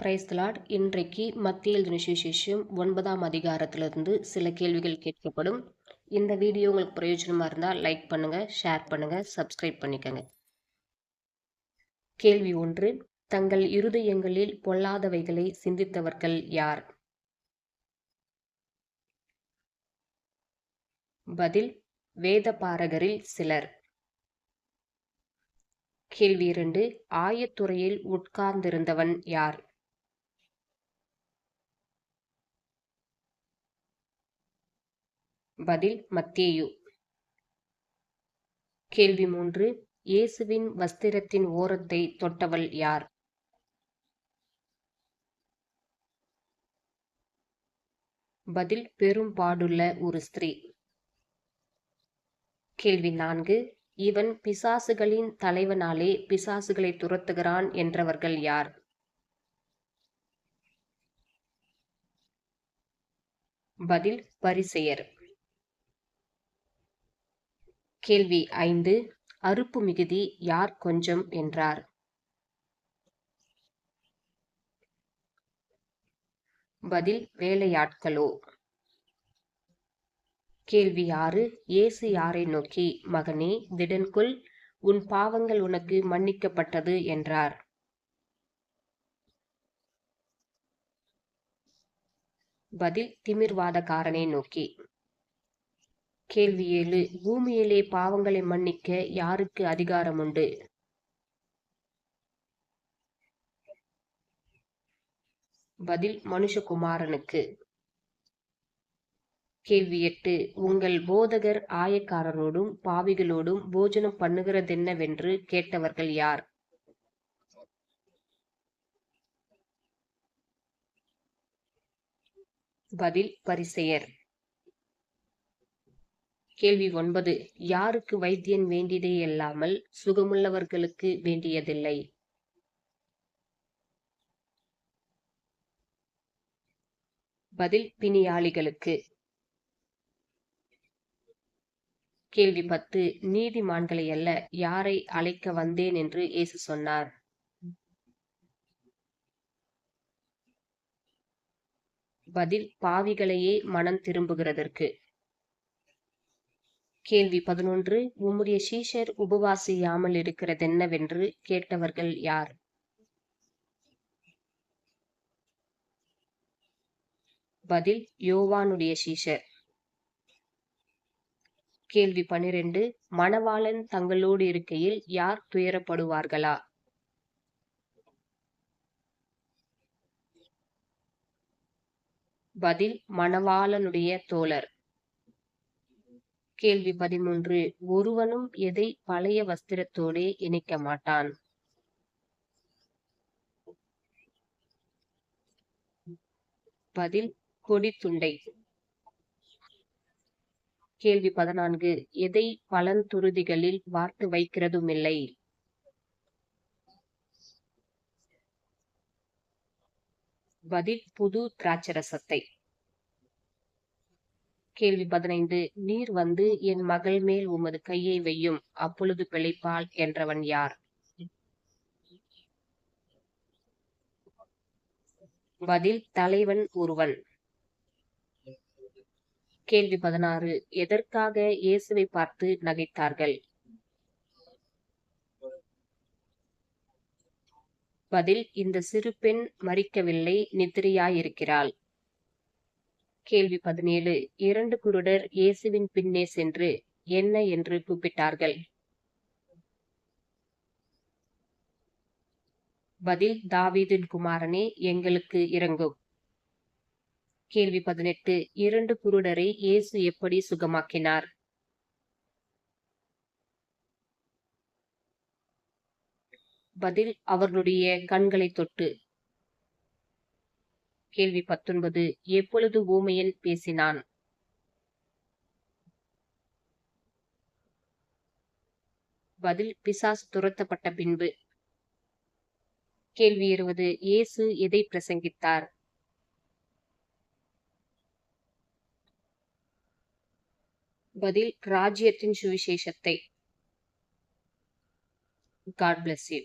Price இன்றைக்கு மத்திய எழுதின சுவிசேஷம் ஒன்பதாம் அதிகாரத்திலிருந்து சில கேள்விகள் கேட்கப்படும். இந்த வீடியோ உங்களுக்கு பிரயோஜனமாக இருந்தால் லைக் பண்ணுங்க ஷேர் பண்ணுங்க சப்ஸ்கிரைப் பண்ணிக்கங்க. கேள்வி ஒன்று தங்கள் இருதயங்களில் பொல்லாதவைகளை சிந்தித்தவர்கள் யார்? பதில் வேத பாரகரில் சிலர். கேள்வி இரண்டு ஆயத்துறையில் உட்கார்ந்திருந்தவன் யார்? பதில் மத்தேயு. கேள்வி மூன்று. இயேசுவின் வஸ்திரத்தின் ஓரத்தை தொட்டவள் யார்? பதில் பெரும்பாடுள்ள ஒரு ஸ்திரீ. கேள்வி நான்கு. இவன் பிசாசுகளின் தலைவனாலே பிசாசுகளை துரத்துகிறான் என்றவர்கள் யார்? பதில் பரிசெயர். கேள்வி ஐந்து அறுப்பு மிகுதி யார் கொஞ்சம் என்றார். பதில் வேலையாட்களோ. கேள்வி ஆறு இயேசு யாரை நோக்கி மகனே திடன்குள் உன் பாவங்கள் உனக்கு மன்னிக்கப்பட்டது என்றார். பதில் திமிர்வாதக்காரனை நோக்கி. கேள்வி ஏழு. பூமியிலே பாவங்களை மன்னிக்க யாருக்கு அதிகாரம் உண்டு பதில் மனுஷகுமாரனுக்கு. கேள்வி எட்டு. உங்கள் போதகர் ஆயக்காரரோடும் பாவிகளோடும் போஜனம் பண்ணுகிறதென்னவென்று கேட்டவர்கள் யார்? பதில் பரிசெயர். கேள்வி ஒன்பது. யாருக்கு வைத்தியன் வேண்டியதே இல்லாமல் சுகமுள்ளவர்களுக்கு வேண்டியதில்லை? பதில் பிணியாளிகளுக்கு. கேள்வி பத்து. நீதிமான்களை அல்ல யாரை அழைக்க வந்தேன் என்று இயேசு சொன்னார். பதில் பாவிகளையே மனம் திரும்புகிறதற்கு. கேள்வி பதினொன்று உம்முடைய சீஷர் உபவாசியாமல் இருக்கிறதென்னவென்று கேட்டவர்கள் யார்? பதில் யோவானுடைய சீஷர். கேள்வி பனிரெண்டு மணவாளன் தங்களோடு இருக்கையில் யார் துயரப்படுவார்களா? பதில் மணவாளனுடைய தோழர். கேள்வி பதிமூன்று ஒருவனும் எதை பழைய வஸ்திரத்தோடே இணைக்க மாட்டான்? பதில் கொடித்துண்டை கேள்வி பதினான்கு. எதை பழந்துருதிகளில் வார்த்து வைக்கிறதுமில்லை? பதில் புது திராட்சரசத்தை. கேள்வி பதினைந்து நீர் வந்து என் மகள் மேல் உமது கையை வையும் அப்பொழுது பிழைப்பாள் என்றவன் யார்? பதில் தலைவன் ஒருவன். கேள்வி பதினாறு எதற்காக இயேசுவை பார்த்து நகைத்தார்கள்? பதில் இந்த சிறு பெண் மறிக்கவில்லை நித்திரையாயிருக்கிறாள். கேள்வி பதினேழு. இரண்டு குருடர் இயேசுவின் பின்னே சென்று என்ன என்று கூப்பிட்டார்கள்? பதில் தாவீதின் குமாரனே எங்களுக்கு இறங்கும் கேள்வி பதினெட்டு. இரண்டு குருடரை இயேசு எப்படி சுகமாக்கினார்? பதில் அவர்களுடைய கண்களை தொட்டு. கேள்வி பத்தொன்பது. எப்பொழுது ஊமையன் பேசினான்? பதில் பிசாஸ் துரத்தப்பட்ட பின்பு. கேள்வி இருபது. இயேசு எதை பிரசங்கித்தார்? பதில் ராஜ்யத்தின் சுவிசேஷத்தை. God bless you